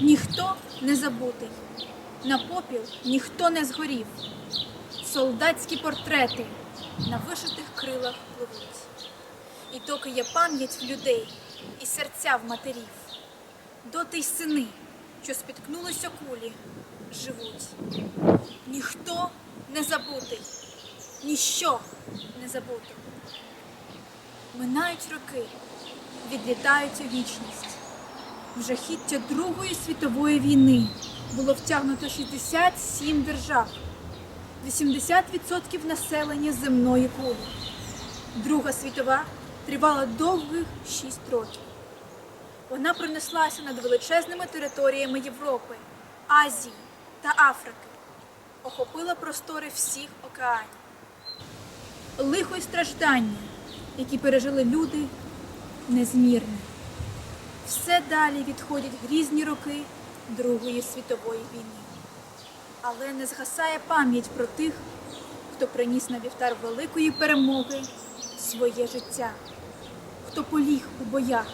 ніхто не забутий, на попіл ніхто не згорів. Солдатські портрети на вишитих крилах пливуть. І доки є пам'ять в людей і серця в матерів, доти й сини, що спіткнулися кулі, живуть. Ніхто не забутий, ніщо не забуто. Минають роки, відлітають у вічність. В жахіття Другої світової війни було втягнуто 67 держав, 80% населення земної кулі. Друга світова тривала довгих 6 років. Вона пронеслася над величезними територіями Європи, Азії та Африки, охопила простори всіх океанів. Лихо й страждання, які пережили люди, незмірні. Все далі відходять грізні роки Другої світової війни. Але не згасає пам'ять про тих, хто приніс на вівтар великої перемоги своє життя, хто поліг у боях.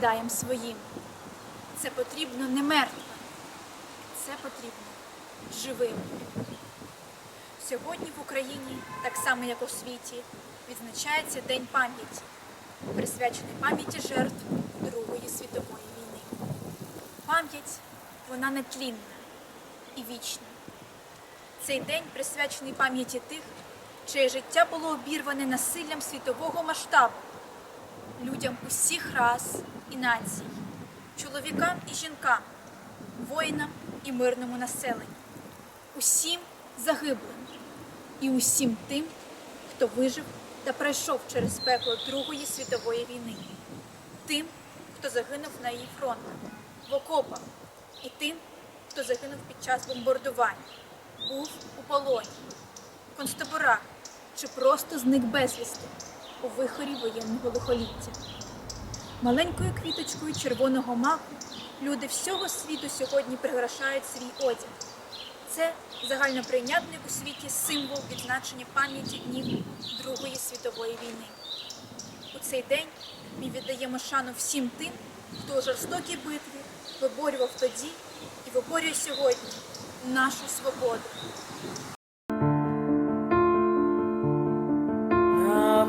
Серцем своїм. Це потрібно не мертвим, це потрібно живим. Сьогодні в Україні, так само як у світі, відзначається День пам'яті, присвячений пам'яті жертв Другої світової війни. Пам'ять вона нетлінна, і вічна. Цей день присвячений пам'яті тих, чиє життя було обірване насиллям світового масштабу, людям усіх рас і націй, чоловікам і жінкам, воїнам і мирному населенню, усім загиблим і усім тим, хто вижив та пройшов через пекло Другої світової війни, тим, хто загинув на її фронтах, в окопах, і тим, хто загинув під час бомбардувань, був у полоні, концтаборах чи просто зник безвісти у вихорі воєнного лихоліття. Маленькою квіточкою червоного маку люди всього світу сьогодні прикрашають свій одяг. Це загальноприйнятний у світі символ відзначення пам'яті днів Другої світової війни. У цей день ми віддаємо шану всім тим, хто у жорстокій битві виборював тоді і виборює сьогодні нашу свободу.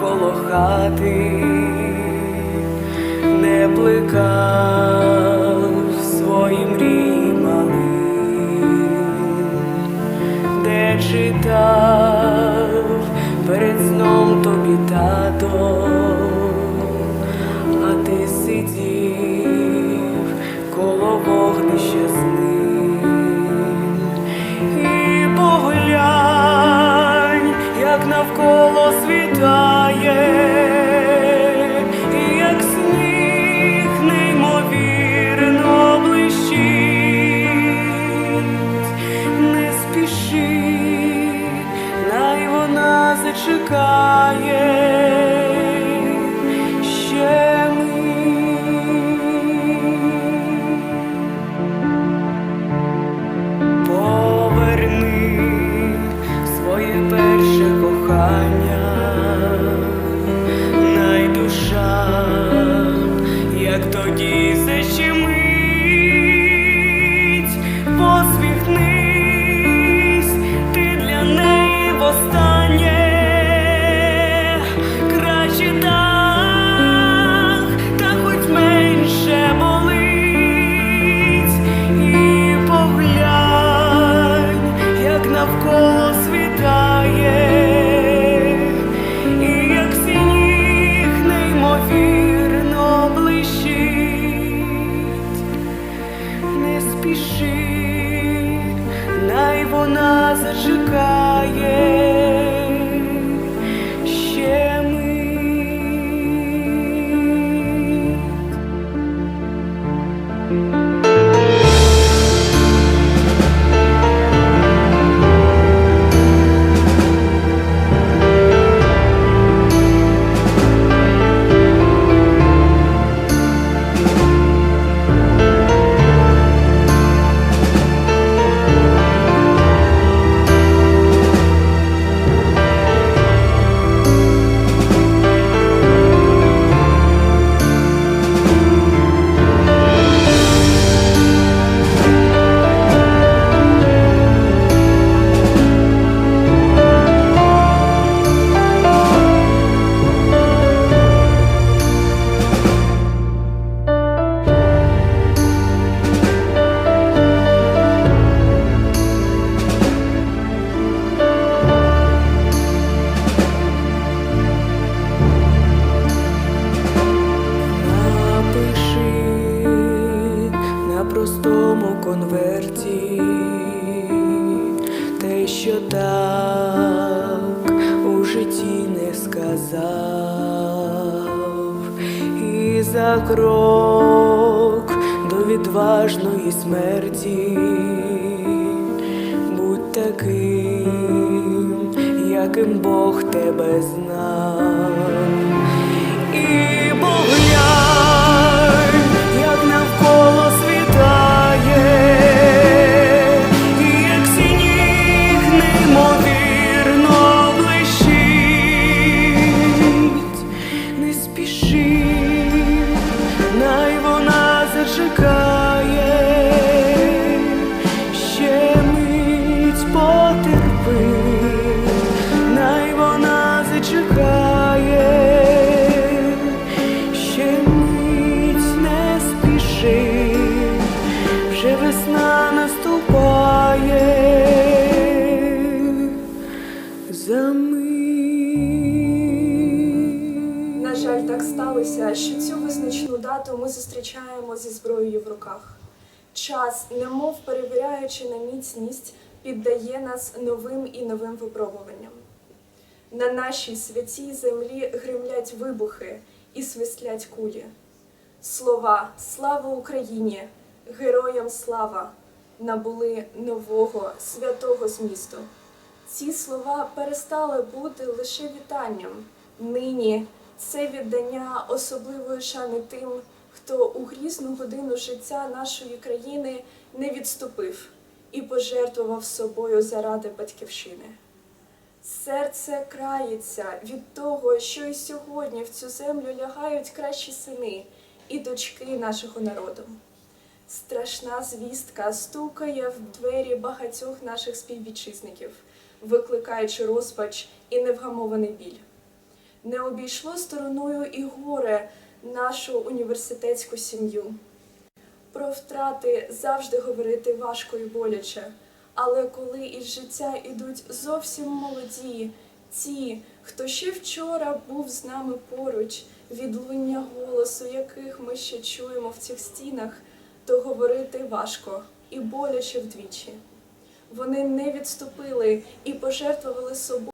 Коло хати, не плекав своїм малим, де читав перед сном тобі тато, вона зачекає. Крок до відважної смерті будь таким, яким Бог тебе знав. Вже весна наступає за мить. На жаль, так сталося, що цю визначну дату ми зустрічаємо зі зброєю в руках. Час, немов перевіряючи на міцність, піддає нас новим і новим випробуванням. На нашій святій землі гримлять вибухи і свистлять кулі. Слова Слава Україні! Героям слава! набули нового святого змісту. Ці слова перестали бути лише вітанням. Нині це віддання особливої шани тим, хто у грізну годину життя нашої країни не відступив і пожертвував собою заради батьківщини. Серце крається від того, що і сьогодні в цю землю лягають кращі сини і дочки нашого народу. Страшна звістка стукає в двері багатьох наших співвітчизників, викликаючи розпач і невгамований біль. Не обійшло стороною і горе нашу університетську сім'ю. Про втрати завжди говорити важко і боляче, але коли із життя ідуть зовсім молоді, ті, хто ще вчора був з нами поруч, відлуння голосу, яких ми ще чуємо в цих стінах, то говорити важко і боляче вдвічі. Вони не відступили і пожертвували собою.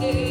day.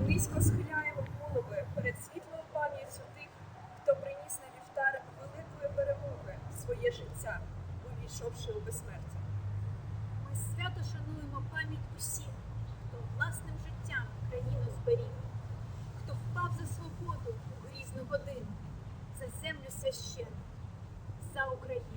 Низько схиляємо голови перед світлою пам'яттю тих, хто приніс на вівтар великої перемоги своє життя, увійшовши у безсмертя. Ми свято шануємо пам'ять усіх, хто власним життям країну зберіг, хто впав за свободу у грізну годину, за землю священну, за Україну.